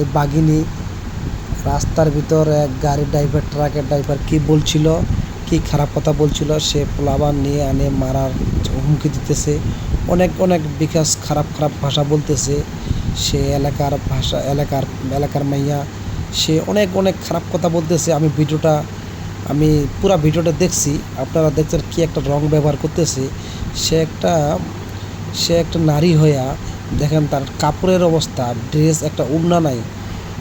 এই বাঘিনী রাস্তার ভিতর এক গাড়ির ড্রাইভার ট্রাকের ড্রাইভার কি বলছিল, কি খারাপ কথা বলছিল, সে পোলাবান নিয়ে আনে মারার হুমকি দিতেছে। অনেক অনেক বিকাশ খারাপ খারাপ ভাষা বলতেছে। সে এলাকার ভাষা, এলাকার এলাকার মাইয়া, সে অনেক অনেক খারাপ কথা বলতেছে। আমি ভিডিওটা, আমি পুরো ভিডিওটা দেখছি। আপনারা দেখছেন কি একটা রং ব্যবহার করতেছে। সে একটা সে একটা নারী হইয়া দেখেন তার কাপড়ের অবস্থা ড্রেস একটা উন্না নাই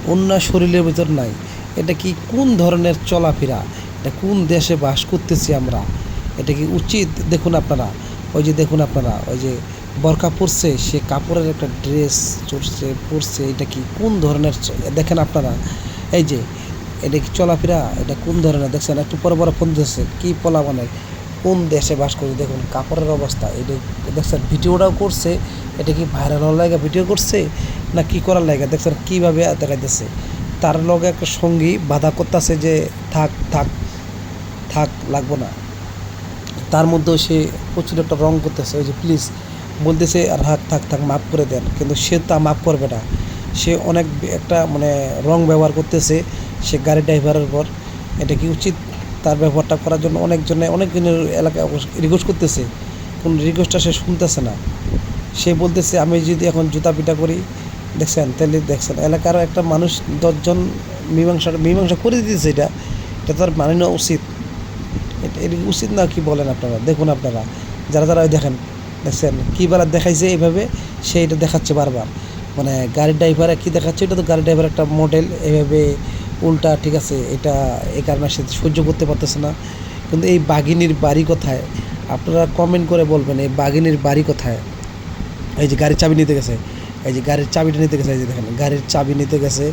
উন্না শরীরের ভিতর নাই। এটা কি কোন ধরনের চলাফেরা? এটা কোন দেশে বাস করতেছি আমরা? এটা কি উচিত? দেখুন আপনারা, ওই যে দেখুন আপনারা, ওই যে বরকা পরছে, সে কাপড়ের একটা ড্রেস চড়ছে, পরছে, এটা কি কোন ধরনের দেখেন আপনারা, এই যে, এটা কি চলাফেরা? এটা কোন ধরনের? দেখছেন, একটু পরে পরে ফোন দিচ্ছে কী পোলা মানে কোন দেশে বাস করে, দেখুন কাপড়ের অবস্থা, এটা দেখছেন ভিডিওটাও করছে, এটা কি ভাইরাল হওয়ার লাগে ভিডিও করছে, না কি করার লাগে, দেখছেন কীভাবে দেখাইতেছে। তার লগে একটা সঙ্গী বাধা করতেছে যে থাক থাক থাক, লাগবো না। তার মধ্যেও সে প্রচুর একটা রং করতেছে, ওই যে প্লিজ বলতেছে আর হাত থাক থাক, মাফ করে দেন। কিন্তু সে তা মাফ করবে না। সে অনেক একটা মানে রং ব্যবহার করতেছে, সে গাড়ি ড্রাইভারের পর এটা কি উচিত তার ব্যবহারটা করার জন্য অনেকজনে, অনেকজনের এলাকায় রিকোয়েস্ট করতেছে। কোন রিকোয়েস্টটা সে শুনতেছে না। সে বলতেছে, আমি যদি এখন জুতা পিটা করি, দেখছেন, তাহলে দেখছেন এলাকার একটা মানুষ দশজন মীমাংসা মীমাংসা করে দিতেছে এটা এটা তার মানে নেওয়া উচিত। এটা উচিত না কি বলেন আপনারা? দেখুন আপনারা, যারা যারা ওই দেখেন, দেখছেন, কী বেলা দেখাইছে এইভাবে, সে এটা দেখাচ্ছে বারবার। মানে গাড়ির ড্রাইভারে কী দেখাচ্ছে, এটা তো গাড়ি ড্রাইভার একটা মডেল এভাবে উল্টা, ঠিক আছে, এটা এই কারণে সে সহ্য করতে পারতেছে না। কিন্তু এই বাঘিনীর বাড়ি কোথায়? আপনারা কমেন্ট করে বলবেন, এই বাঘিনীর বাড়ি কোথায়? এই যে গাড়ির চাবি নিতে গেছে, এই যে গাড়ির চাবিটা নিতে গেছে, এই যে দেখেন, গাড়ির চাবি নিতে গেছে,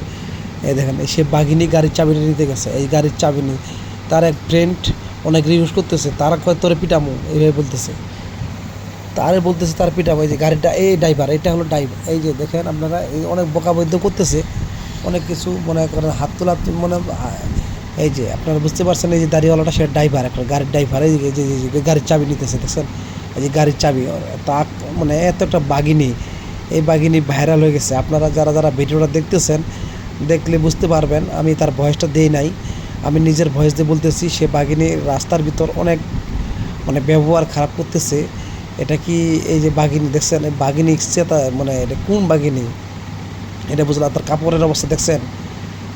এই দেখেন সে বাঘিনী গাড়ির চাবিটা নিতে গেছে, এই গাড়ির চাবি নিয়ে তার এক ফ্রেন্ড অনেক রিউজ করতেছে, তারা কয়, তোরে পিটামো? এইভাবে বলতেছে। তারে বলতেছে, তার পিটামো। এই যে গাড়িটা, এই ড্রাইভার এটা হলো ড্রাইভার এই যে দেখেন, আপনারা এই অনেক বোকাবদ্ধ করতেছে। অনেক কিছু মনে করেন, হাত তোলা মনে এই যে আপনারা বুঝতে পারছেন, এই যে দাড়িওয়ালাটা সে ড্রাইভার একটা গাড়ির ড্রাইভার এই যে- গাড়ির চাবি নিতেছে, দেখছেন? এই যে গাড়ির চাবি তা মানে এত একটা বাঘিনী এই বাঘিনী ভাইরাল হয়ে গেছে। আপনারা যারা যারা ভিডিওটা দেখতেছেন, দেখলে বুঝতে পারবেন, আমি তার ভয়েসটা দিই নাই। আমি নিজের ভয়েস দিয়ে বলতেছি, সে বাঘিনী রাস্তার ভিতর অনেক মানে ব্যবহার খারাপ করতেছে। এটা কি এই যে বাঘিনী দেখছেন? এই বাঘিনী ইচ্ছে মানে এটা কোন বাঘিনী এটা বুঝলাম, তার কাপড়ের অবস্থা দেখছেন?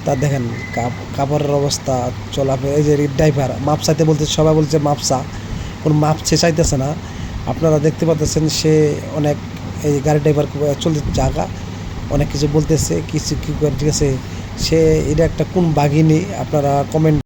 তা দেখেন, কাপ- কাপড়ের অবস্থা চলা এই যে ড্রাইভার মাপ চাইতে বলতে সবাই বলছে মাপসা, কোন মাপ সে চাইতেছে না। আপনারা দেখতে পাচ্ছেন সে অনেক, এই গাড়ি ড্রাইভার চলতে জায়গা অনেক কিছু বলতেছে, কিছু কী করে, ঠিক আছে? সে, এটা একটা কোন বাঘিনী, আপনারা কমেন্ট